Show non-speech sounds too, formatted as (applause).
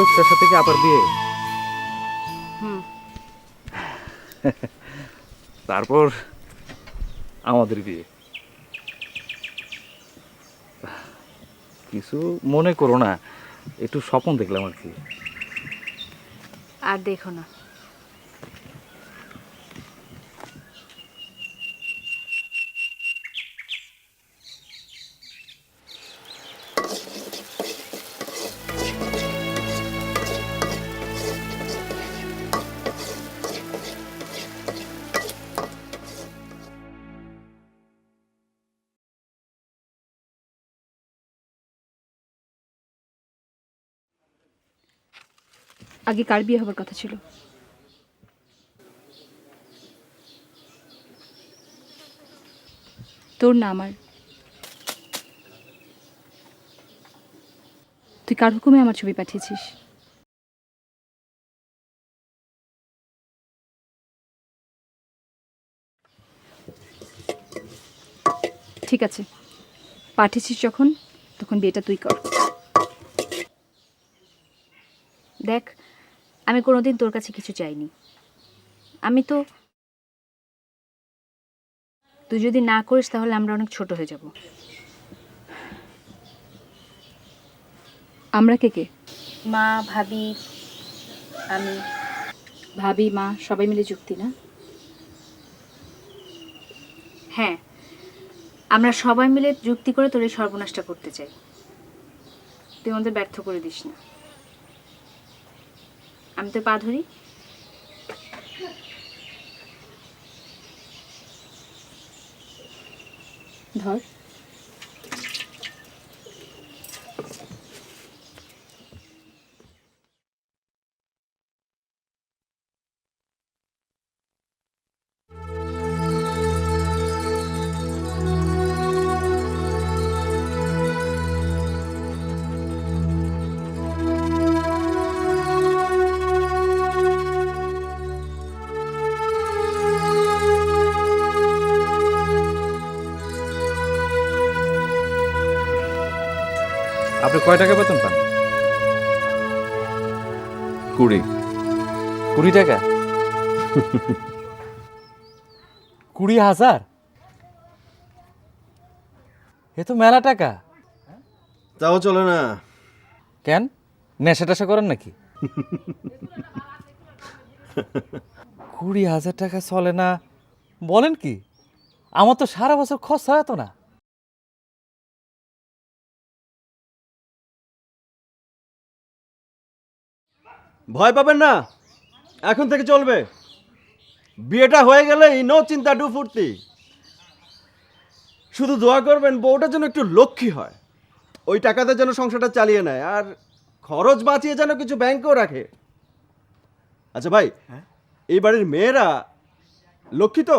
লোকটার সাথে কি আবার বিয়ে। (laughs) তারপর আমাদের বিয়ে। কিছু মনে করো না একটু স্বপ্ন দেখলাম আর কি। আর দেখো না। আগে কার বিয়ে হবার কথা ছিল? তোর না আমার। তুই কার হুকুমে আমার ছবি পাঠিয়েছিস? ঠিক আছে। পাঠিয়েছিস যখন, তখন বিয়েটা তুই কর। দেখ আমি কোনোদিন তোর কাছে কিছু চাইনি। আমি তো তুই যদি না করিস তাহলে আমরা অনেক ছোট হয়ে যাব। আমরা কে কে? মা ভাবি আমি। ভাবি মা সবাই মিলে যুক্তি না? হ্যাঁ আমরা সবাই মিলে যুক্তি করে তোর এই সর্বনাশটা করতে চাই। তুই আমাদের ব্যর্থ করে দিস না। আমি তো পা ধরি। ধর। আপনি কয় টাকা বেতন পান? কুড়ি। কুড়ি টাকা? কুড়ি হাজার? এ তো মেলা টাকা। তাও চলে না। কেন? নেশা টেশা করেন নাকি? কুড়ি হাজার টাকা চলে না। বলেন কি আমার তো সারা বছর খরচা হতো না। ভয় পাবেন না। এখন থেকে চলবে। বিয়েটা হয়ে গেলেই নো চিন্তা ডু ফুর্তি। শুধু দোয়া করবেন বউটা যেন একটু লক্ষ্মী হয়। ওই টাকাতে যেন সংসারটা চালিয়ে নেয় আর খরচ বাঁচিয়ে যেন কিছু ব্যাংকেও রাখে। আচ্ছা ভাই এই বাড়ির মেয়েরা লক্ষ্মী তো?